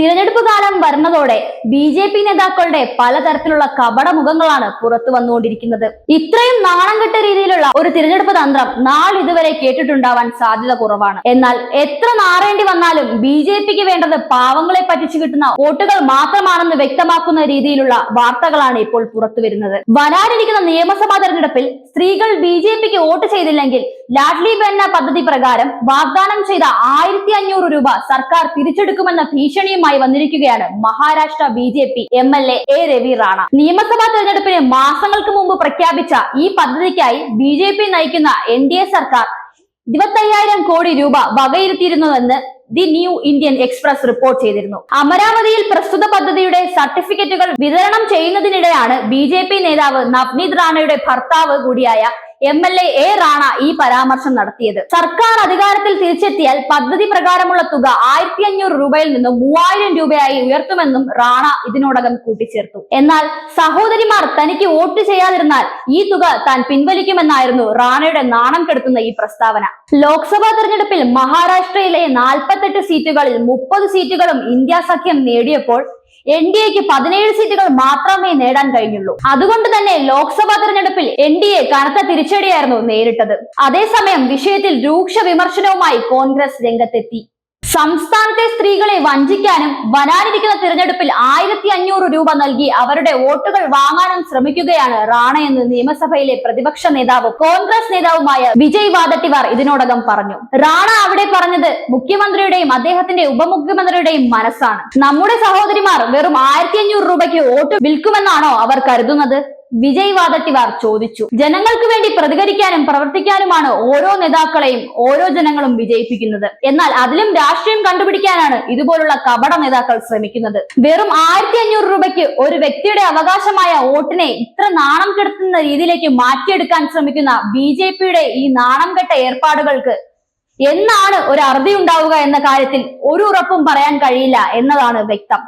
തിരഞ്ഞെടുപ്പ് കാലം വരുന്നതോടെ ബി ജെ പി നേതാക്കളുടെ പലതരത്തിലുള്ള കപട മുഖങ്ങളാണ് പുറത്തു വന്നുകൊണ്ടിരിക്കുന്നത്. ഇത്രയും നാണം കെട്ട രീതിയിലുള്ള ഒരു തിരഞ്ഞെടുപ്പ് തന്ത്രം ഇതുവരെ കേട്ടിട്ടുണ്ടാവാൻ സാധ്യത കുറവാണ്. എന്നാൽ എത്ര നാറേണ്ടി വന്നാലും ബി ജെ പിക്ക് വേണ്ടത് പാവങ്ങളെ പറ്റിച്ചു കിട്ടുന്ന വോട്ടുകൾ മാത്രമാണെന്ന് വ്യക്തമാക്കുന്ന രീതിയിലുള്ള വാർത്തകളാണ് ഇപ്പോൾ പുറത്തു വരുന്നത്. വരാനിരിക്കുന്ന നിയമസഭാ തെരഞ്ഞെടുപ്പിൽ സ്ത്രീകൾ ബി ജെ പിക്ക് വോട്ട് ചെയ്തില്ലെങ്കിൽ ലാഡ്ലി ബെന്ന പദ്ധതി പ്രകാരം വാഗ്ദാനം ചെയ്ത ആയിരത്തി അഞ്ഞൂറ് രൂപ സർക്കാർ തിരിച്ചെടുക്കുമെന്ന ഭീഷണിയുമായി വന്നിരിക്കുകയാണ് Maharashtra B J P M L A A Ravi Rana. നിയമസഭാ തെരഞ്ഞെടുപ്പിന് മാസങ്ങൾക്ക് മുമ്പ് പ്രഖ്യാപിച്ച ഈ പദ്ധതിക്കായി ബി ജെ പി നയിക്കുന്ന എൻ ഡി എ സർക്കാർ ഇരുപത്തയ്യായിരം കോടി രൂപ വകയിരുത്തിയിരുന്നുവെന്ന് the New Indian Express report ചെയ്തിരുന്നു. അമരാവതിയിൽ പ്രസ്തുത പദ്ധതിയുടെ സർട്ടിഫിക്കറ്റുകൾ വിതരണം ചെയ്യുന്നതിനിടെയാണ് ബി നേതാവ് നവ്നീത് റാണയുടെ ഭർത്താവ് കൂടിയായ M L A A Rana ഈ പരാമർശം നടത്തിയത്. സർക്കാർ അധികാരത്തിൽ തിരിച്ചെത്തിയാൽ പദ്ധതി പ്രകാരമുള്ള തുക ആയിരത്തി അഞ്ഞൂറ് രൂപയിൽ നിന്നും മൂവായിരം രൂപയായി ഉയർത്തുമെന്നും റാണ ഇതിനോടകം കൂട്ടിച്ചേർത്തു. എന്നാൽ സഹോദരിമാർ തനിക്ക് വോട്ട് ചെയ്യാതിരുന്നാൽ ഈ തുക താൻ പിൻവലിക്കുമെന്നായിരുന്നു റാണയുടെ നാണം കെടുത്തുന്ന ഈ പ്രസ്താവന. ലോക്സഭാ തെരഞ്ഞെടുപ്പിൽ മഹാരാഷ്ട്രയിലെ നാൽപ്പത്തെട്ട് സീറ്റുകളിൽ മുപ്പത് സീറ്റുകളും ഇന്ത്യ സഖ്യം നേടിയപ്പോൾ എൻ ഡി എക്ക് പതിനേഴ് സീറ്റുകൾ മാത്രമേ നേടാൻ കഴിഞ്ഞുള്ളൂ. അതുകൊണ്ട് തന്നെ ലോക്സഭാ തെരഞ്ഞെടുപ്പിൽ എൻ ഡി എ കനത്ത തിരിച്ചടിയായിരുന്നു നേരിട്ടത്. അതേസമയം വിഷയത്തിൽ രൂക്ഷ വിമർശനവുമായി കോൺഗ്രസ് രംഗത്തെത്തി. സംസ്ഥാനത്തെ സ്ത്രീകളെ വഞ്ചിക്കാനും വരാനിരിക്കുന്ന തിരഞ്ഞെടുപ്പിൽ ആയിരത്തി അഞ്ഞൂറ് രൂപ നൽകി അവരുടെ വോട്ടുകൾ വാങ്ങാനും ശ്രമിക്കുകയാണ് റാണ എന്ന് നിയമസഭയിലെ പ്രതിപക്ഷ നേതാവ് കോൺഗ്രസ് നേതാവുമായ വിജയ് വാദട്ടിവാർ ഇതിനോടകം പറഞ്ഞു. റാണ അവിടെ പറഞ്ഞത് മുഖ്യമന്ത്രിയുടെയും അദ്ദേഹത്തിന്റെ ഉപമുഖ്യമന്ത്രിയുടെയും മനസ്സാണ്. നമ്മുടെ സഹോദരിമാർ വെറും ആയിരത്തി അഞ്ഞൂറ് രൂപയ്ക്ക് വോട്ട് വിൽക്കുമെന്നാണോ അവർ കരുതുന്നത്? വിജയ് വാദട്ടിവാർ ചോദിച്ചു. ജനങ്ങൾക്ക് വേണ്ടി പ്രതികരിക്കാനും പ്രവർത്തിക്കാനുമാണ് ഓരോ നേതാക്കളെയും ഓരോ ജനങ്ങളും വിജയിപ്പിക്കുന്നത്. എന്നാൽ അതിലും രാഷ്ട്രീയം കണ്ടുപിടിക്കാനാണ് ഇതുപോലുള്ള കപട നേതാക്കൾ ശ്രമിക്കുന്നത്. വെറും ആയിരത്തി അഞ്ഞൂറ് രൂപയ്ക്ക് ഒരു വ്യക്തിയുടെ അവകാശമായ വോട്ടിനെ ഇത്ര നാണം കെടുത്തുന്ന രീതിയിലേക്ക് മാറ്റിയെടുക്കാൻ ശ്രമിക്കുന്ന ബി ജെ പിയുടെ ഈ നാണം കെട്ട ഏർപ്പാടുകൾക്ക് എന്നാണ് ഒരു അറുതി ഉണ്ടാവുക എന്ന കാര്യത്തിൽ ഒരു ഉറപ്പും പറയാൻ കഴിയില്ല എന്നതാണ് വ്യക്തം.